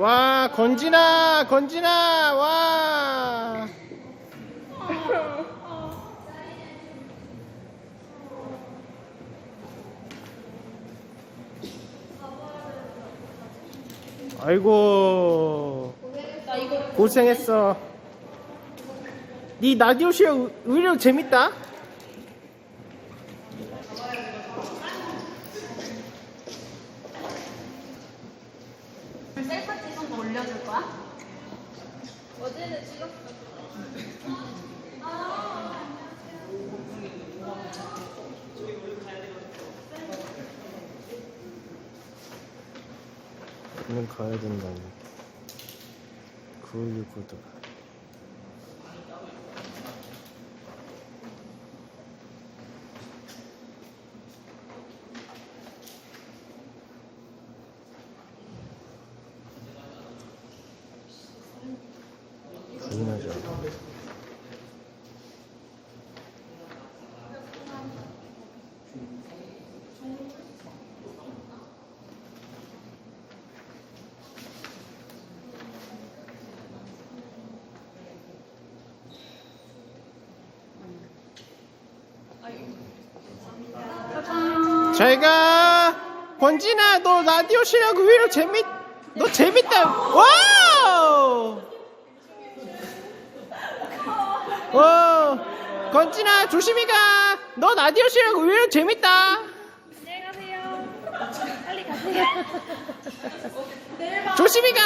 와 건진아 건진아 와. 아이고 고생했어. 네 라디오 쇼 의외로 재밌다 셀카 찍은 거 올려줄 거야? 어제는 찍었어. 가야 된다니 그일 구도 당연하죠 잘가 권진아 너 라디오 실력 의외로 재밌 너 재밌다. 와 와 권진아 조심히 가 너 라디오 실력 의외로 재밌다 안녕히 가세요. 빨리 가세요. 조심히 가